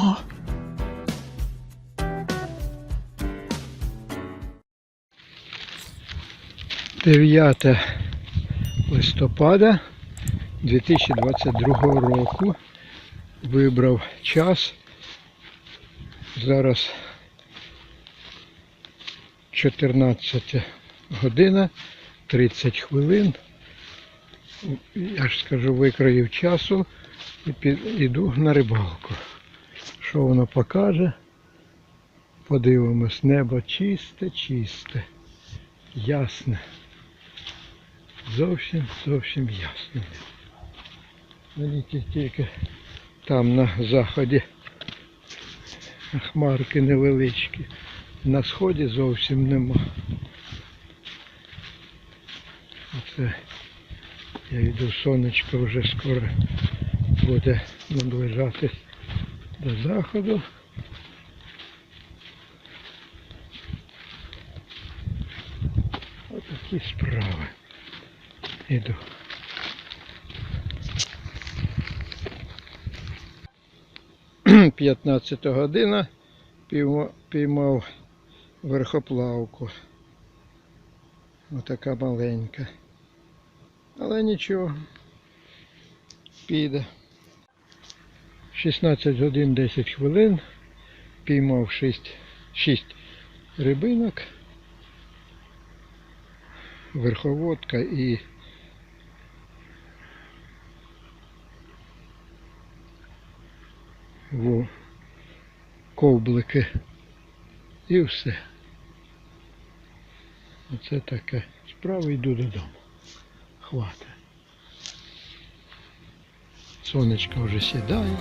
О! Дев'яте листопада 2022 року. Вибрав час. Зараз 14 година 30 хвилин. Я ж скажу, викроїв часу і іду на рибалку. Що воно покаже? Подивимось, небо чисте, чисте, ясне. Зовсім, зовсім ясне. Мені тільки там на заході хмарки невеличкі. На сході зовсім нема. Оце я йду, сонечко вже скоро буде наближатись до заходу. Отакі справи. Іду. П'ятнадцята година пійма- піймав верхоплавку. Отака маленька. Але нічого. Піде. 16 годин 10 хвилин. Піймав 6, 6 рибинок. Верховодка і во, ковблики. І все. Оце таке. Справа йду додому. Хватить. Сонечко вже сідає.